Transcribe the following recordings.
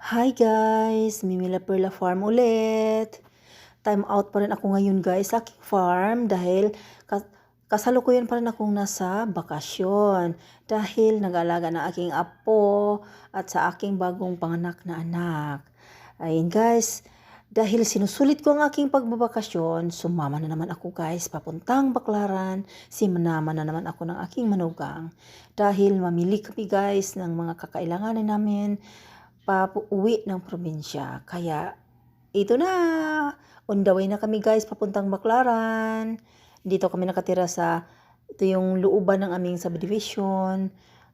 Hi guys! Mimila Perla Farm ulit. Time out pa rin ako ngayon guys sa aking farm dahil kas kasalukuyan pa rin akong nasa bakasyon dahil nag-alaga ng aking apo at sa aking bagong panganak na anak. Ayun guys, dahil sinusulit ko ang aking pagbabakasyon, sumama na naman ako guys papuntang Baklaran, simanama na naman ako ng aking manugang dahil mamili kami guys ng mga kakailanganin namin pauwi ng probinsya. Kaya ito na, on the way na kami guys papuntang Baklaran. Dito kami nakatira sa, ito yung looban ng aming subdivision.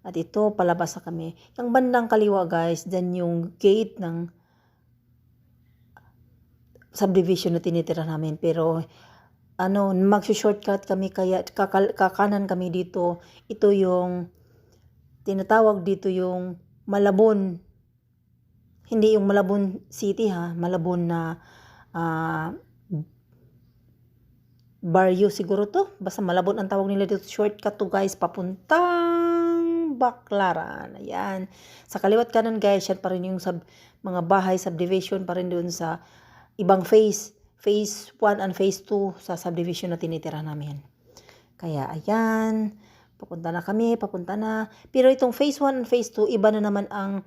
At ito, palabas na kami. Yung bandang kaliwa guys, then yung gate ng subdivision na tinitira namin. Pero, ano, mag-shortcut kami kaya kakanan kami dito. Ito yung, tinatawag dito yung Malabon. Hindi yung Malabon City ha, Malabon na ah, barrio siguro to. Basta Malabon ang tawag nila dito. Shortcut to guys, papuntang Baklaran. Ayan. Sa kaliwat kanan guys, yan pa rin yung sub, mga bahay, subdivision pa rin doon sa ibang phase. Phase 1 and phase 2 sa subdivision na tinitira namin. Kaya ayan, papunta na kami, papunta na. Pero itong phase 1 and phase 2, iba na naman ang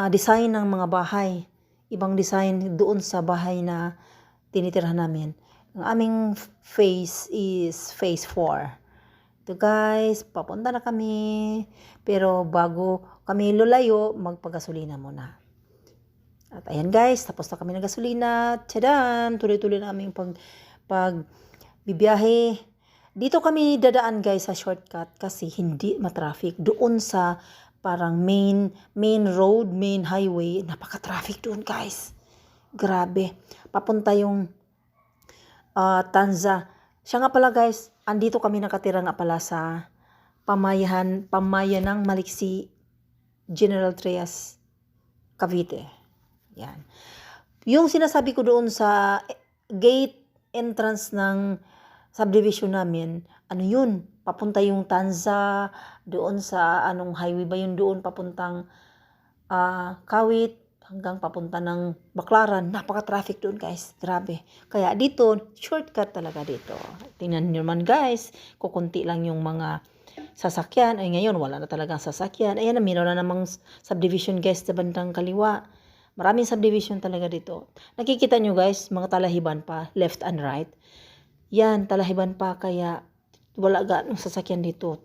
ah, design ng mga bahay. Ibang design doon sa bahay na tinitirahan namin. Ang aming phase is phase 4. Ito guys, papunta na kami. Pero bago kami lulayo, magpagasolina muna. At ayan guys, tapos na kami ng gasolina. Tadaan! Tuloy-tuloy na aming pag, pag bibiyahe. Dito kami dadaan guys sa shortcut kasi hindi matraffic. Doon sa parang main main road, main highway, napaka-traffic doon guys. Grabe. Papunta yung ah, Tanza. Siya nga pala guys, andito kami nakatira nga pala sa pamayahan, pamayan ng Maliksi, General Trias, Cavite. Yan. Yung sinasabi ko doon sa gate entrance ng subdivision namin, ano yun? Papunta yung Tanza, doon sa anong highway ba yun doon, papuntang ah, Kawit, hanggang papunta ng Baklaran. Napaka-traffic doon guys. Grabe. Kaya dito, shortcut talaga dito. Tingnan nyo naman guys, kukunti lang yung mga sasakyan. Ay ngayon, wala na talagang sasakyan. Ayan meron na namang subdivision guys sa bandang kaliwa. Maraming subdivision talaga dito. Nakikita nyo guys, mga talahiban pa, left and right. Yan, talahiban pa, kaya wala ganong sasakyan dito.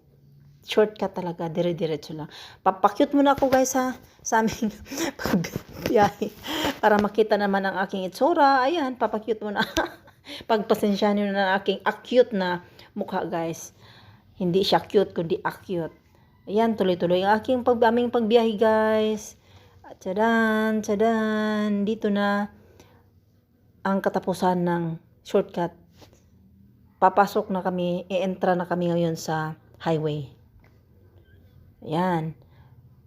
Shortcut talaga, dire-diretso lang. Papakyut muna ako guys ha, sa aming pagbiyahe. Para makita naman ang aking itsura. Ayan, papakyut muna. Pagpasensyahan nyo na ang aking acute na mukha guys. Hindi siya cute, kundi acute. Ayan, tuloy-tuloy ang aking pag aming pagbiyahe guys. Tsadan, tsadan, dito na ang katapusan ng shortcut. Papasok na kami, e-entra na kami ngayon sa highway. Ayan.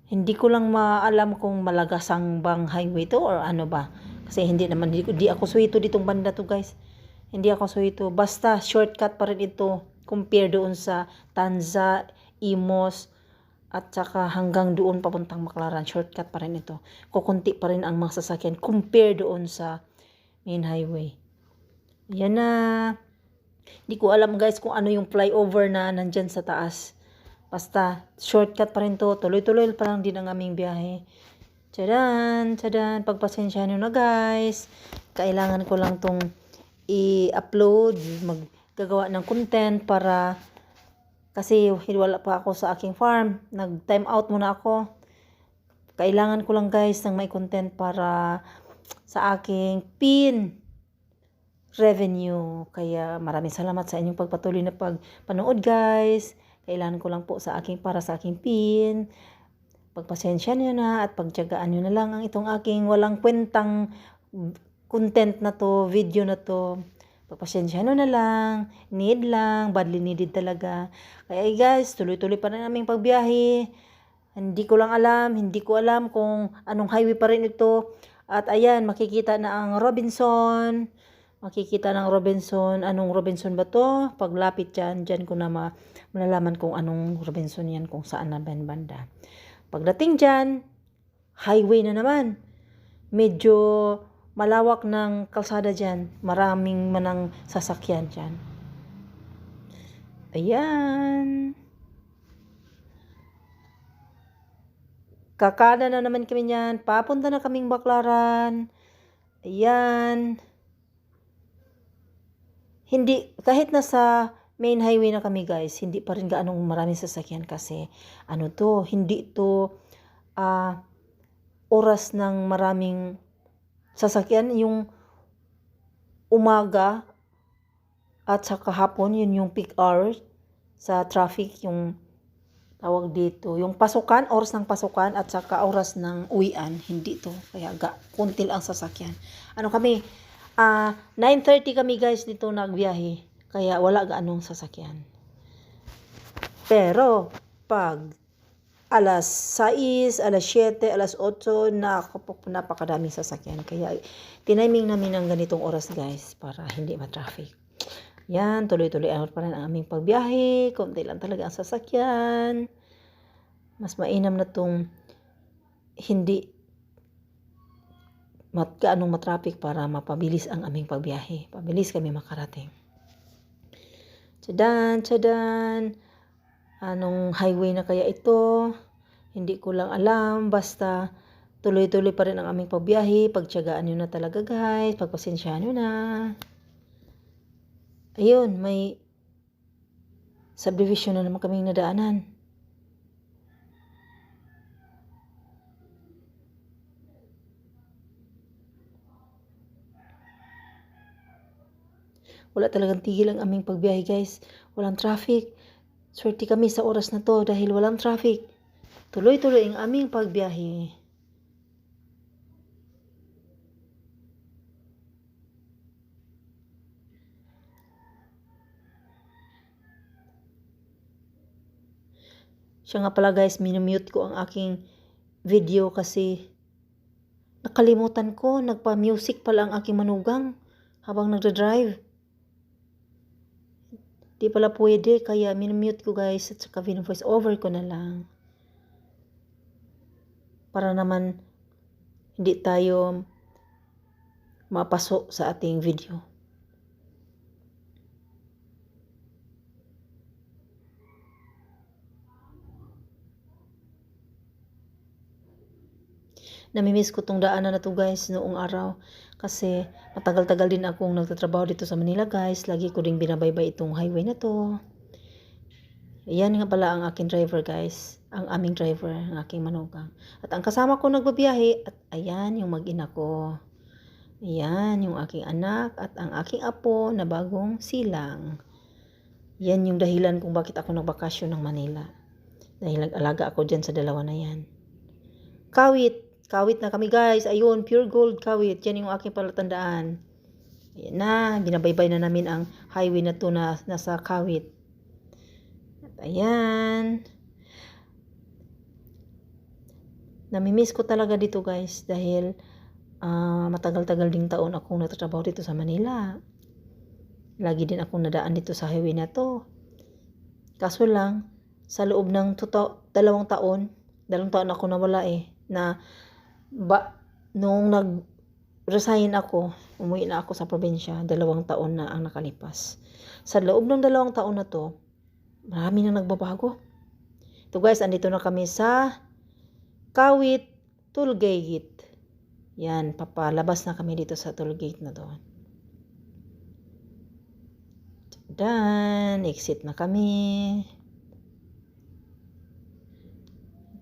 Hindi ko lang maalam kung malagasang bang highway to or ano ba. Kasi hindi naman, hindi, di ako suwito ditong banda to guys. Hindi ako suwito. Basta shortcut pa rin ito compare doon sa Tanza, Imos, at saka hanggang doon papuntang Maclaran. Shortcut pa rin ito. Kukunti pa rin ang mga sasakyan compare doon sa main highway. Yan na. Hindi ko alam guys kung ano yung flyover na nandyan sa taas. Basta, shortcut pa rin to. Tuloy-tuloy pa lang din ang aming biyahe. Tsadan, tsadan. Pagpasensya nyo na guys. Kailangan ko lang tong i-upload. Maggagawa ng content para kasi wala pa ako sa aking farm. Nag-time out muna ako. Kailangan ko lang guys ng may content para sa aking pin revenue. Kaya maraming salamat sa inyong pagpatuloy na pagpanood guys. Kailangan ko lang po sa aking para sa aking pin. Pagpasensya nyo na at pagtyagaan nyo na lang ang itong aking walang kwentang content na to, video na to. Pagpasensya nyo na lang, need lang, badly needed talaga. Kaya guys, tuloy-tuloy pa rin aming pagbiyahe. Hindi ko lang alam, hindi ko alam kung anong highway pa rin ito. At ayan, makikita na ang Robinson. Makikita ng Robinson. Anong Robinson ba to? Paglapit dyan, dyan ko na ma malalaman kung anong Robinson yan, kung saan na ben banda. Pagdating dyan, highway na naman. medyo malawak ng kalsada dyan. Maraming manang sasakyan dyan. Ayan. Kakada na naman kami niyan. Papunta na kaming Baklaran. Ayan. Hindi, kahit nasa main highway na kami guys, hindi pa rin gaanong maraming sasakyan kasi ano to, hindi to ah oras ng maraming sasakyan. Yung umaga at saka hapon, yun yung peak hour sa traffic, yung tawag dito, yung pasukan, oras ng pasukan at saka oras ng uwian, hindi to. Kaya ga, kunti lang sasakyan. Ano kami, ah 9.30 kami guys dito nagbiyahe. Kaya wala gaanong sasakyan. Pero, pag alas 6, alas 7, alas 8, nakapok napakadaming sasakyan. Kaya, tiniming namin ng ganitong oras guys para hindi ma-traffic. Yan, tuloy-tuloy ano pa rin ang aming pagbiyahe. Konti lang talaga ang sasakyan. Mas mainam na tong hindi mat gaanong matraffic para mapabilis ang aming pagbiyahe. Pabilis kami makarating. Tsadan, tsadan. Anong highway na kaya ito? Hindi ko lang alam. Basta tuloy-tuloy pa rin ang aming pagbiyahe. Pagtsagaan nyo na talaga guys. Pagpasensyahan nyo na. Ayun, may subdivision na naman kaming nadaanan. Wala talagang tigil ang aming pagbiyahe guys. Walang traffic. Swerte kami sa oras na to dahil walang traffic. Tuloy-tuloy ang aming pagbiyahe. Siya nga pala guys, minumute ko ang aking video kasi nakalimutan ko, nagpa-music pala ang aking manugang habang nagda-drive. Di pala pwede, kaya minumute ko guys at saka voice over ko na lang. Para naman hindi tayo mapaso sa ating video. Namimiss ko tong daanan na to guys noong araw. Kasi matagal-tagal din akong nagtatrabaho dito sa Manila guys. Lagi ko ding binabaybay itong highway na to. Ayan nga pala ang aking driver guys. Ang aming driver, ang aking manugang. At ang kasama ko nagbabiyahe at ayan yung mag-ina ko. Ayan yung aking anak at ang aking apo na bagong silang. Yan yung dahilan kung bakit ako nagbakasyon ng Manila. Dahil nag-alaga ako dyan sa dalawa na yan. Kawit, Kawit na kami guys. Ayun, pure gold kawit. Yan yung aking palatandaan. Ayan na, binabaybay na namin ang highway na to na nasa kawit. At ayan. Namimiss ko talaga dito guys dahil uh, matagal-tagal ding taon akong nagtatrabaho dito sa Manila. Lagi din akong nadaan dito sa highway na to. Kaso lang, sa loob ng tuto, dalawang taon, dalawang taon ako nawala eh, na ba, nung nag-resign ako, umuwi na ako sa probinsya, dalawang taon na ang nakalipas. Sa loob ng dalawang taon na to, marami na nagbabago. Ito guys, andito na kami sa Kawit Tollgate. Yan, papalabas na kami dito sa tollgate na doon. Dan, exit na kami.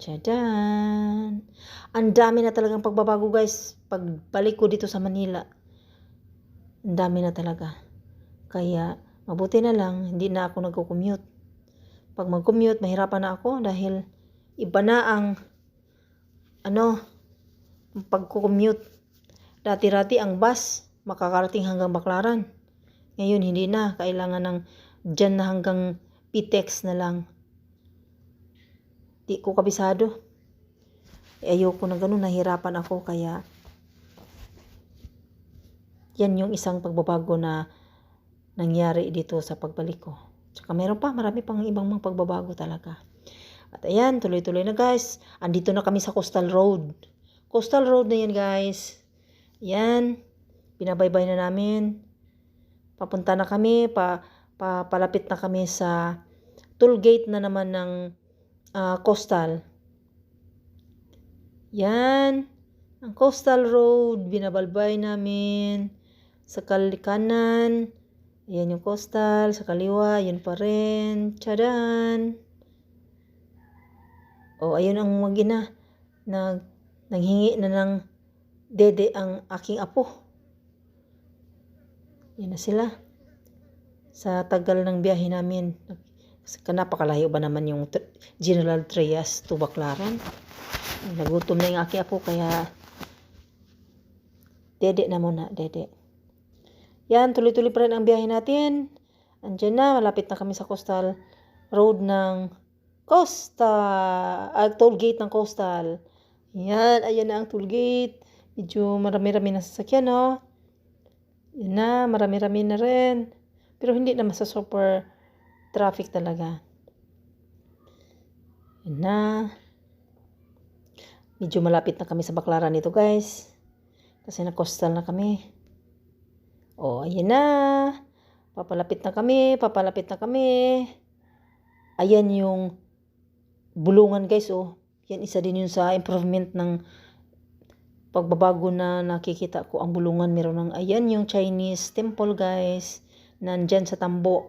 Tchadan! Ang dami na talagang pagbabago guys. Pagbalik ko dito sa Manila. Ang dami na talaga. Kaya mabuti na lang hindi na ako nagko-commute. Pag mag-commute, mahirapan na ako dahil iba na ang ano, pagko-commute. Dati-rati ang bus makakarating hanggang Baklaran. Ngayon hindi na. Kailangan ng dyan na hanggang PTEX na lang. Di ko kabisado. Eh, ayoko na ganun, nahirapan ako kaya yan yung isang pagbabago na nangyari dito sa pagbalik ko. Tsaka meron pa, marami pang ibang mga pagbabago talaga. At ayan, tuloy-tuloy na guys. Andito na kami sa Coastal Road. Coastal Road na yan guys. Yan. Binabaybay na namin. Papunta na kami. Pa, pa, palapit na kami sa toll gate na naman ng ah, Coastal. Yan. Ang Coastal Road. Binabalbay namin. Sa kanan. Ayan yung Coastal. Sa kaliwa. Yun pa rin. Tchadan. O, ayun ang magina. Nag, naghingi na ng dede ang aking apo. Yan na sila. Sa tagal ng biyahe namin. Kasi napakalayo ba naman yung General Trias to Baclaran. Nagutom na yung aking apo kaya dede na muna, dede. Yan, tuloy-tuloy pa rin ang biyahe natin. Andiyan na, malapit na kami sa coastal road ng Costa, ah, toll gate ng coastal. Yan, ayan na ang toll gate. Medyo marami-rami na sasakyan, no? Yan na, marami-rami na rin. Pero hindi naman sa super traffic talaga. Yan na. Medyo malapit na kami sa Baclaran nito, guys. Kasi na-coastal na kami. O, ayan na. Papalapit na kami, papalapit na kami. Ayan yung bulungan, guys, oh. Yan isa din yun sa improvement ng pagbabago na nakikita ko ang bulungan meron ng ayan yung Chinese temple guys nandyan sa tambo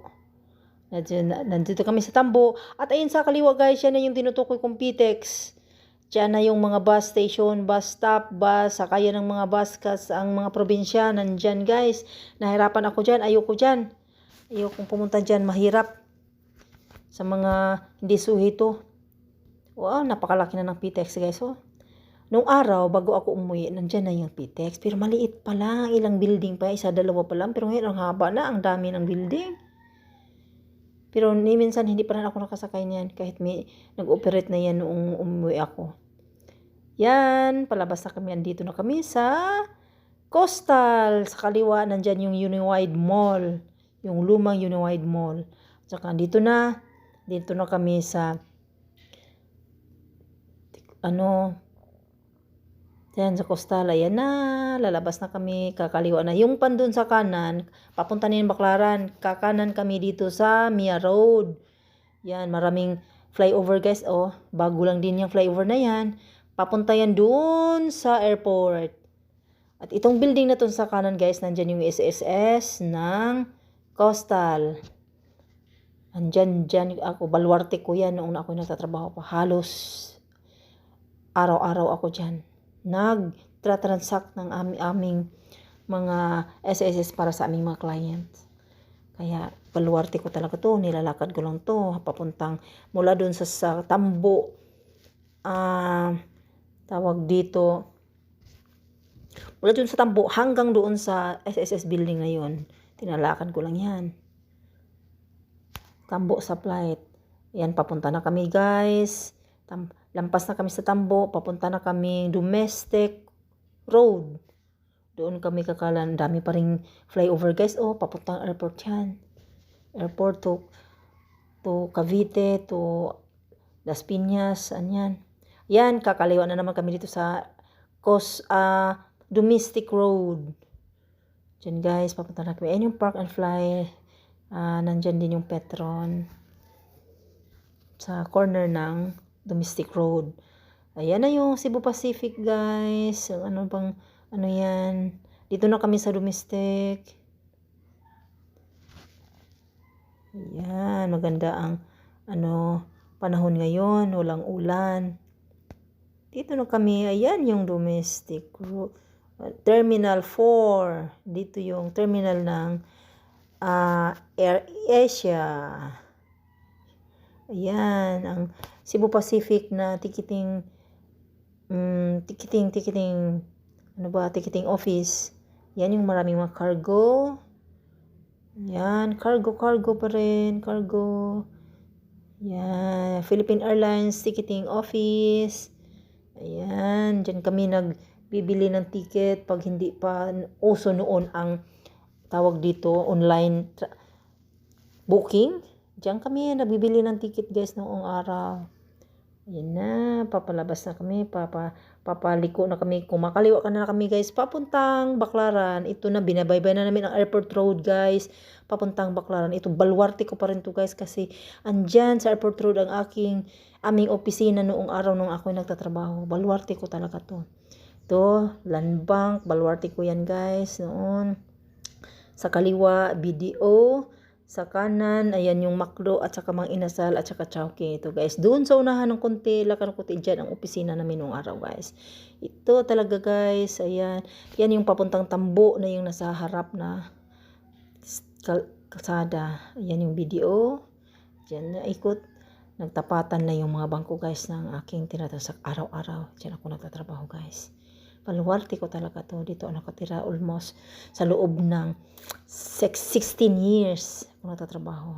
nandito kami sa tambo at ayun sa kaliwa guys yan na yung tinutukoy kong PTEX Diyan na yung mga bus station, bus stop, bus, sakayan ng mga bus kas ang mga probinsya, nandyan guys. Nahirapan ako dyan, ayoko dyan. Ayokong pumunta dyan, mahirap. Sa mga hindi suhito. Wow, napakalaki na ng PTEX guys. Oh. Nung araw, bago ako umuwi, nandyan na yung PTEX. Pero maliit pa lang, ilang building pa, isa, dalawa pa lang. Pero ngayon, ang haba na, ang dami ng building. Pero ni minsan, hindi pa rin ako nakasakay niyan. Kahit may nag-operate na yan noong umuwi ako. Yan, palabas na kami. Andito na kami sa Coastal. Sa kaliwa, nandyan yung Uniwide Mall. Yung lumang Uniwide Mall. Tsaka dito na, dito na kami sa ano, yan sa Coastal, ayan na, lalabas na kami, kakaliwa na. Yung pan dun sa kanan, papunta na yung Baclaran, kakanan kami dito sa Mia Road. Yan, maraming flyover guys, oh, bago lang din yung flyover na yan. Papunta yan dun sa airport. At itong building na to sa kanan guys, nandyan yung SSS ng Coastal. Andyan, dyan ako, baluarte ko yan noong ako nagtatrabaho pa. Halos araw-araw ako dyan nag-transact ng aming, aming mga SSS para sa aming mga clients. Kaya, baluarte ko talaga to. Nilalakad ko lang to. Papuntang mula doon sa, sa tambo. Ah, tawag dito. Mula doon sa tambo hanggang doon sa SSS building na yun. Tinalakad ko lang yan. Tambo sa flight. Yan, papunta na kami guys. Tam lampas na kami sa Tambo, papunta na kami domestic road. Doon kami kakalan, dami pa ring flyover guys. Oh, papuntang airport yan. Airport to, to Cavite, to Las Piñas, anyan. Yan, kakaliwa na naman kami dito sa Cos, uh, domestic road. Diyan guys, papunta na kami. Ayan yung park and fly. Uh, nandyan din yung Petron. Sa corner ng domestic road. Ayan na yung Cebu Pacific guys. Ano bang, ano yan. Dito na kami sa domestic. Ayan, maganda ang ano, panahon ngayon, walang ulan. Dito na kami, ayan yung domestic road. Terminal 4. Dito yung terminal ng uh, Air Asia. Ayan, ang Cebu Pacific na ticketing um, ticketing ticketing ano ba ticketing office. Yan yung maraming mga cargo. Yan cargo cargo pa rin cargo. Yan Philippine Airlines ticketing office. Ayan dyan kami nagbibili ng ticket pag hindi pa uso noon ang tawag dito online booking Diyan kami nagbibili ng ticket guys noong araw. Ayan na, papalabas na kami, papa, papaliko na kami, kumakaliwa ka na kami guys, papuntang Baklaran. Ito na, binabaybay na namin ang airport road guys, papuntang Baklaran. Ito, balwarte ko pa rin to guys kasi andyan sa airport road ang aking, aming opisina noong araw nung ako'y nagtatrabaho. Balwarte ko talaga to. Ito, land bank, balwarte ko yan guys noon. Sa kaliwa, BDO. Sa kanan, ayan yung makdo at saka mga inasal at saka chowking. Ito guys, doon sa unahan ng konti, lakan konti dyan ang opisina namin nung araw guys. Ito talaga guys, ayan. Yan yung papuntang tambo na yung nasa harap na kal- kalsada. Ayan yung BDO. Diyan na ikot. Nagtapatan na yung mga bangko guys ng aking tinatasak araw-araw. Diyan ako nagtatrabaho guys. Paluwarte ko talaga to. Dito ako nakatira almost sa loob ng six- 16 years ako nagtatrabaho.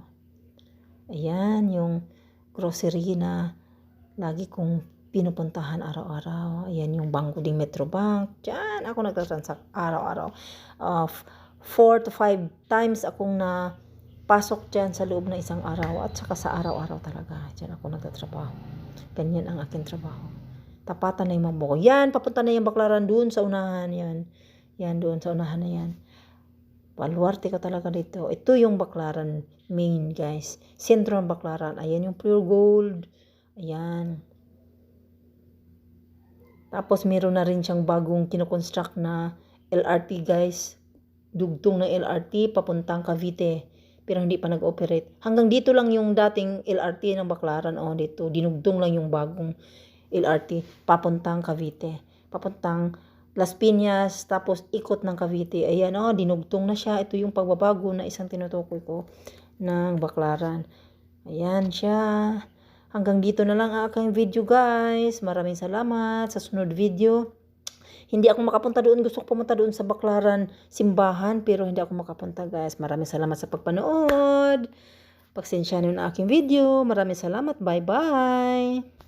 Ayan, yung grocery na lagi kong pinupuntahan araw-araw. Ayan yung bangko ding Metrobank. Diyan ako nagtatransact araw-araw. Uh, four to five times akong na pasok dyan sa loob ng isang araw at saka sa araw-araw talaga. Diyan ako nagtatrabaho. Ganyan ang aking trabaho. Tapatan na yung mga. Yan, papunta na yung baklaran doon sa unahan. Yan. Yan doon sa unahan na yan. Baluarte ka talaga dito. Ito yung baklaran main, guys. Sentro ng baklaran. Ayan yung pure gold. Ayan. Tapos meron na rin siyang bagong kinoconstruct na LRT, guys. Dugtong ng LRT papuntang Cavite. Pero hindi pa nag-operate. Hanggang dito lang yung dating LRT ng baklaran. O, dito. Dinugtong lang yung bagong LRT papuntang Cavite. Papuntang Las Piñas, tapos ikot ng Cavite. Ayan, oh, dinugtong na siya. Ito yung pagbabago na isang tinutukoy ko ng Baklaran. Ayan siya. Hanggang dito na lang ang aking video guys. Maraming salamat sa sunod video. Hindi ako makapunta doon. Gusto ko pumunta doon sa Baklaran simbahan pero hindi ako makapunta guys. Maraming salamat sa pagpanood. Pagsensya na aking video. Maraming salamat. Bye-bye.